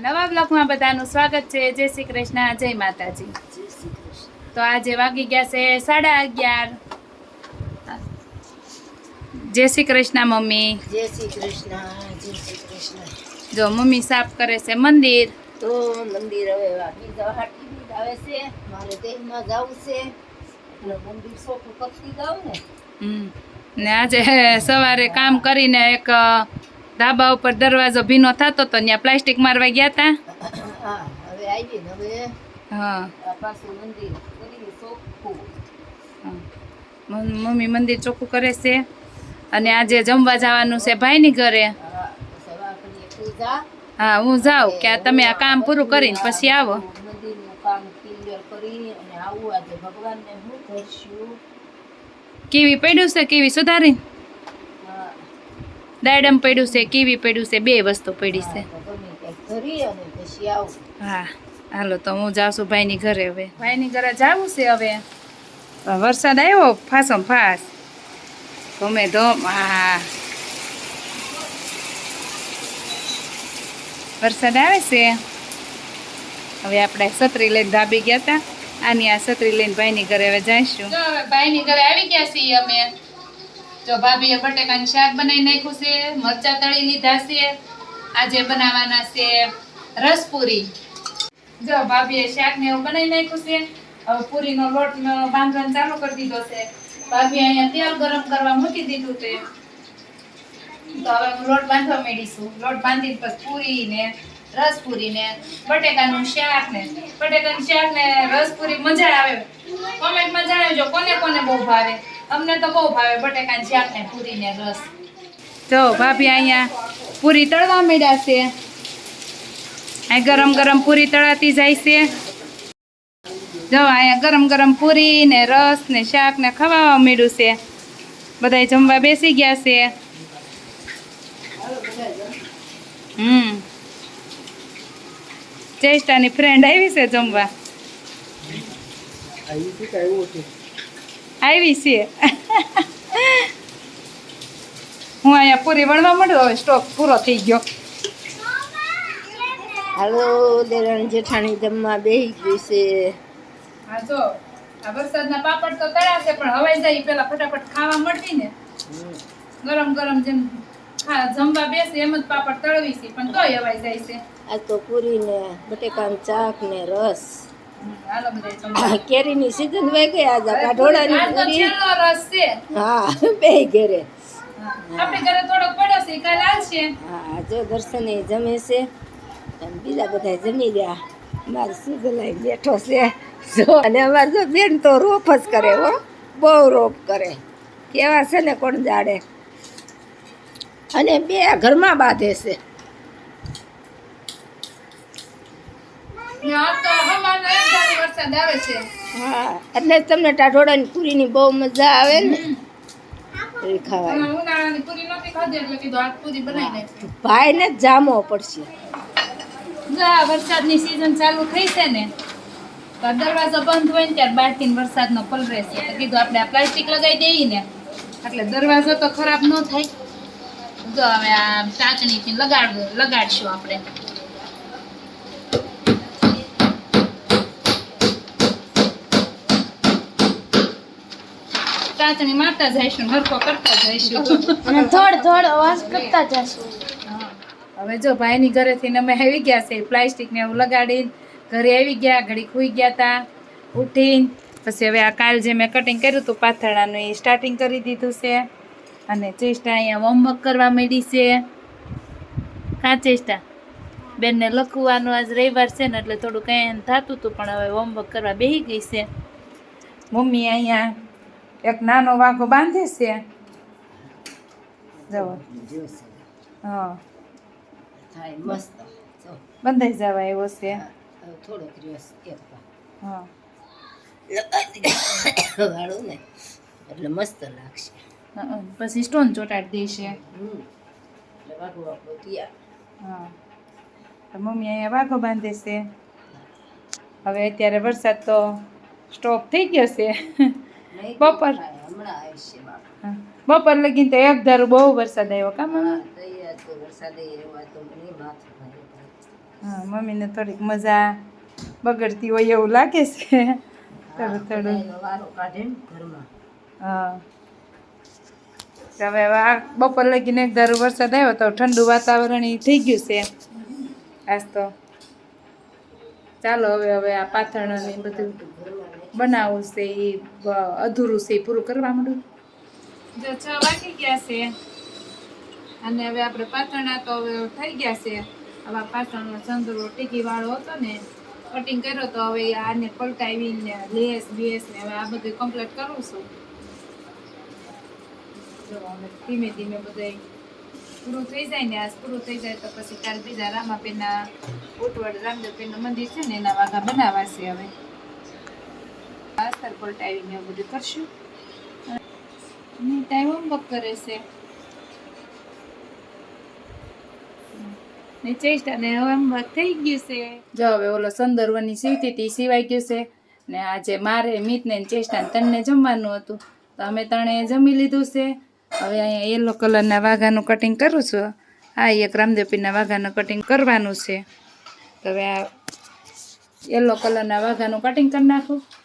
નવા બ્લોગમાં બધાનું સ્વાગત છે. જય શ્રી કૃષ્ણ જય માતાજી. તો આજે વાગી ગયા છે સાડા અગિયાર. જય શ્રી કૃષ્ણ મમ્મી. જય શ્રી કૃષ્ણ જય શ્રી કૃષ્ણ. જો મમ્મી સાફ કરે છે મંદિર. તો મંદિર હવે વાગી આવે છે. મારે દેહમાં જવું છે. મંદિર સોખું પકડી દઉં ને. ને આજે સવારે કામ કરીને એક ધાબા ઉપર દરવાજો ભીનો થતો તો ત્યાં પ્લાસ્ટિક મારવા ગયા હતા હા મમ્મી મંદિર ચોખ્ખું કરે છે? અને આજે જમવા જવાનું છે ભાઈની ઘરે? હા હા જાઉં. કે તમે આ કામ પૂરું કરીને પછી આવો. કીવી પડ્યું છે? કેવી સુધારી? દાડમ પડ્યું છે કીવી પડ્યું છે બે વસ્તુ પડી છે. ગમે હા હાલો તો હું જાઉં છું ભાઈની ઘરે હવે. ભાઈની ઘરે જાવું છે હવે. વરસાદ આવ્યો ફાસો ફાસ. ધોમે ધોમ હા. વરસાદ આવે છે. હવે આપણે છત્રી લઈને ધાબી ગયા હતા. આની આ છત્રી લઈને ભાઈની ઘરે હવે જઈશું. ભાઈ ની ભાઈની ઘરે આવી ગયા છીએ અમે. જો બટેકાનું શાક બનાવી નાખ્યું છે, મરચા તળી લીધા છે, આજે બનાવવાના છે રસપુરી. જો ભાભીએ શાક ને એવું બનાવી નાખ્યું છે, હવે પૂરીનો લોટ બાંધવાનું ચાલુ કરી દીધો છે. ભાભી અહીંયા તેલ ગરમ કરવા મૂકી દીધું છે. તો હવે હું લોટ બાંધવા માંડીશું લોટ બાંધી પછી પૂરી ને રસપુરી ને બટેકાનું શાક ને બટેકાનું શાક ને રસપુરી મજા આવે. કોમેન્ટમાં જણાવજો કોને કોને બહુ ભાવે. અમને તો બહુ ભાવે બટેકાનું જ્યાં ને પૂરી ને રસ. જો ભાભી અહીંયા પૂરી તળવા મળ્યા છે. અહીં ગરમ ગરમ પૂરી તળાતી જાય છે. જો અહીંયા ગરમ ગરમ પૂરી ને રસ ને શાક ને ખવાવા મળ્યું છે. બધાય જમવા બેસી ગયા છે. હમ. ચેષ્ટાની ફ્રેન્ડ આવી છે જમવા. આવી છે. હું અહીંયા પૂરી વણવા માંડું હવે સ્ટોક પૂરો થઈ ગયો. હાલો દેરણ જેઠાણી જમવા બેહી ગઈ છે. હા જો આ વરસાદના પાપડ તો તળાશે પણ હવાઈ જાય પેલા ફટાફટ ખાવા મળતી ને. ગરમ ગરમ જેમ હા જમવા બેસે એમ જ પાપડ તળવી છે પણ તોય હવાઈ જાય છે. આ તો પૂરી ને બટેકાનું ચાક ને રસ. કેરીની સીઝન વહી ગઈ આજે કાઢોડાની પૂરી. રસ છે. હા બે ઘરે. હા. આપણે ઘરે થોડોક પડ્યો છે ઈ આવશે. હા જો દર્શને જમે છે. અને બીજા બધા જમી ગયા મારે સુગલાઈ બેઠો છે. જો અને અમારે જો બેન તો રોપ જ કરે હો. બહુ રોપ કરે. કેવા છે ને કોણ જાડે અને બે ઘરમાં બાંધે છે. તો વરસાદ આવે છે. હા એટલે તમને ટાઢોળાની પૂરીની બહુ મજા આવે ને. ખાવાની ઉનાળાની પૂરી નહોતી ખાધી એટલે કીધું આજ પૂરી બનાવી નાખી ભાઈને જામો પડશે. જો વરસાદની સિઝન ચાલુ થઈ છે ને તો દરવાજો બંધ હોય ને ત્યારે બહારથી વરસાદનો પલરે છે તો કીધું આપણે આ પ્લાસ્ટિક લગાવી દઈએ ને એટલે દરવાજો તો ખરાબ ન થાય. જો હવે આ ટાંચણીથી લગાડ લગાડશું આપણે. ટાંચણી મારતા જઈશું હરકો કરતા જઈશું. અને થોડ થોડ અવાજ કરતા જઈશું હા. હવે જો ભાઈની ઘરેથી અમે આવી ગયા છે પ્લાસ્ટિક ને એવું લગાડીને ઘરે આવી ગયા ઘડી ખુઈ ગયા તા ઉઠીને. પછી હવે આ કાલ જે મેં કટિંગ કર્યું હતું પાથરણાનું એ સ્ટાર્ટિંગ કરી દીધું છે. અને ચેષ્ટા અહીંયા હોમવર્ક કરવા માંડી છે. કા ચેષ્ટા? બેનને લખવાનું આજ રવિવાર છે ને એટલે થોડું કંઈ એમ થતું હતું પણ હવે હોમવર્ક કરવા બેસી ગઈ છે. મમ્મી અહીંયા એક નાનો વાઘો બાંધે છે. જવો. હા. થાય મસ્ત. બંધાઈ જવા એવો છે. થોડોક દિવસ એક હા. વાળું ને એટલે મસ્ત લાગશે. હં, પછી સ્ટોન ચોટાડી દેશે. મમ્મી અહીંયા વાઘો બાંધે છે. હવે અત્યારે વરસાદ તો સ્ટોપ થઈ ગયો છે. બપોર. બપોર લગીને તો એક ધારું બહુ વરસાદ આવ્યો કા હા, મમ્મીને થોડીક મજા બગડતી હોય એવું લાગે છે. થોડું થોડું હા. તો હવે આ બપોર લગીને એક ધારો વરસાદ આવ્યો તો ઠંડુ વાતાવરણ થઈ ગયું છે. આજ તો. ચાલો હવે હવે આ પાથરણ ને બધું બનાવવું છે એ અધૂરું છે એ પૂરું કરવા માંડું? જો છ વાગી ગયા છે અને હવે આપણે પાથરણા તો હવે થઈ ગયા છે. હવે પાથરણનો ચંદ્રો ટીકી વાળો હતો ને કટિંગ કર્યો તો હવે આને પલટાવીને લેસ, બેસ ને હવે આ બધું કમ્પ્લીટ કરું છું. જો હવે ધીમે ધીમે બધે પૂરું થઈ જાય ને, આજ પૂરું થઈ જાય તો પછી કાલ બીજા રામાપીના ઉટવડ રામદેવપીરનું મંદિર છે ને, એના વાઘા બનાવાશે હવે. અસ્તર ટાઈમિંગ એવું બધું કરશું. ટાઈમ હોમવર્ક કરે છે. ને ચેસ્ટ અને હવે હોમવર્ક થઈ ગયું છે. જો હવે ઓલો સંદર્ભની સીવતી હતી સિવાય ગયું છે. ને આજે મારે, મિતને ચેષ્ટા ને જમવાનું હતું. તો અમે ત્રણે જમી લીધું છે. હવે અહીંયા યલો કલરના વાઘાનું કટિંગ કરું છું. આ એક રામદેવપીરના વાઘાનું કટિંગ કરવાનું છે. તો હવે આ યલો કલરના વાઘાનું કટિંગ કરી નાખું.